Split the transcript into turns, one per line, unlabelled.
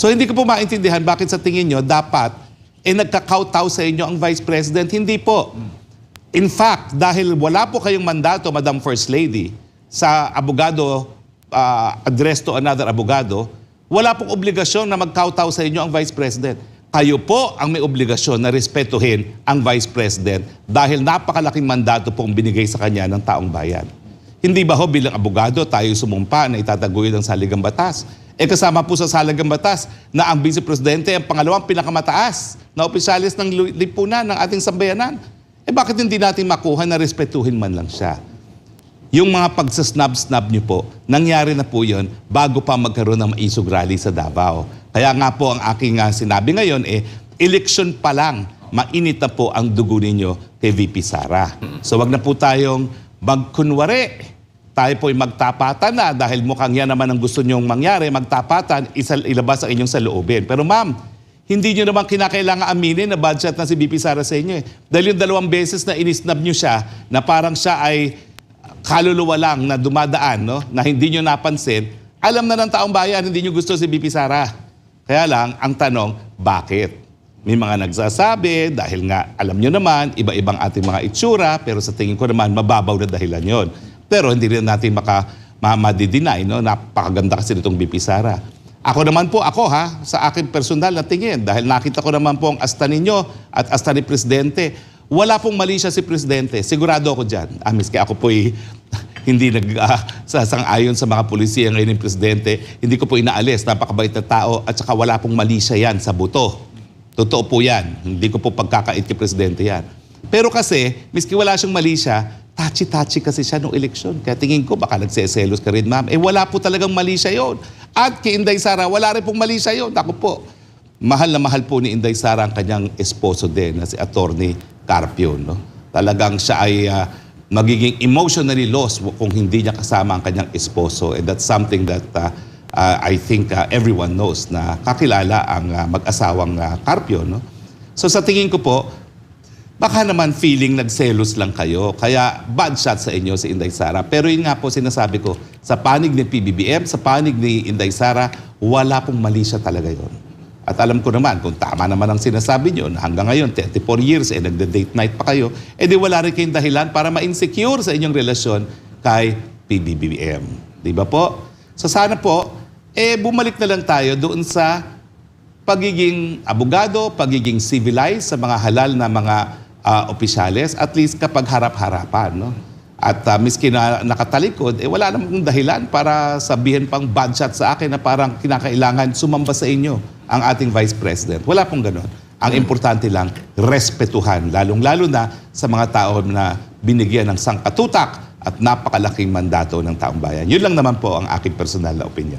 So hindi ko po maintindihan bakit sa tingin nyo dapat eh nagkakautaw sa inyo ang Vice President. Hindi po. In fact, dahil wala po kayong mandato, Madam First Lady, sa abogado, uh, address to another abogado, wala pong obligasyon na magkautaw sa inyo ang Vice President. Kayo po ang may obligasyon na respetuhin ang Vice President dahil napakalaking mandato pong binigay sa kanya ng taong bayan. Hindi ba ho bilang abogado tayo sumumpa na itataguyod ang saligang batas? E kasama po sa saligang batas na ang Vice Presidente ang pangalawang pinakamataas na opisyalis ng lipunan ng ating sambayanan. Eh bakit hindi natin makuha na respetuhin man lang siya? Yung mga pagsasnab-snab niyo po, nangyari na po yun bago pa magkaroon ng maisog rally sa Davao. Kaya nga po ang aking ah, sinabi ngayon eh, election pa lang, mainit na po ang dugo ninyo kay VP Sara. So wag na po tayong magkunwari. Tayo po'y magtapatan na dahil mukhang yan naman ang gusto nyong mangyari, magtapatan, isa, ilabas ang inyong saloobin. Pero ma'am, hindi nyo naman kinakailangan aminin na bad shot na si VP Sara sa inyo eh. Dahil yung dalawang beses na inisnab nyo siya, na parang siya ay kaluluwa lang na dumadaan, no? na hindi nyo napansin, alam na ng taong bayan, hindi nyo gusto si VP Sara. Kaya lang, ang tanong, bakit? May mga nagsasabi, dahil nga, alam nyo naman, iba-ibang ating mga itsura, pero sa tingin ko naman, mababaw na dahilan yon. Pero hindi rin natin maka, ma- madideny, no? napakaganda kasi nitong VP Sara. Ako naman po, ako ha, sa akin personal na tingin, dahil nakita ko naman po ang asta ninyo at asta ni Presidente, wala pong mali siya si Presidente. Sigurado ako dyan. Ah, miski ako po'y hindi nag ah, sasang-ayon sa mga polisiya ngayon ng Presidente, hindi ko po inaalis. Napakabait na tao at saka wala pong mali siya yan sa buto. Totoo po yan. Hindi ko po pagkakait kay Presidente yan. Pero kasi, miski wala siyang mali siya, touchy-touchy kasi siya nung eleksyon. Kaya tingin ko, baka nagseselos ka rin, ma'am. Eh, wala po talagang mali siya yun. At kay Inday Sara, wala rin pong mali siya yun. Ako po, mahal na mahal po ni Inday Sara ang kanyang esposo din, na si Attorney Carpio. No? Talagang siya ay ah, magiging emotionally lost kung hindi niya kasama ang kanyang esposo. And that's something that ah, ah, I think ah, everyone knows na kakilala ang ah, mag-asawang ah, Carpio. No? So sa tingin ko po, baka naman feeling nagselos lang kayo. Kaya bad shot sa inyo si Inday Sara. Pero yun nga po sinasabi ko, sa panig ni PBBM, sa panig ni Inday Sara, wala pong mali siya talaga yon. At alam ko naman, kung tama naman ang sinasabi nyo, na hanggang ngayon, 34 years, eh, nagda-date night pa kayo, eh di wala rin kayong dahilan para ma-insecure sa inyong relasyon kay PBBM. Di ba po? So sana po, eh bumalik na lang tayo doon sa pagiging abogado, pagiging civilized sa mga halal na mga ah, opisyales, at least kapag harap-harapan. No? At ah, miski na nakatalikod, eh wala namang dahilan para sabihin pang bad shot sa akin na parang kinakailangan sumamba sa inyo ang ating Vice President. Wala pong ganon. Ang importante lang, respetuhan, lalong-lalo na sa mga tao na binigyan ng sangkatutak at napakalaking mandato ng taong bayan. Yun lang naman po ang aking personal na opinion.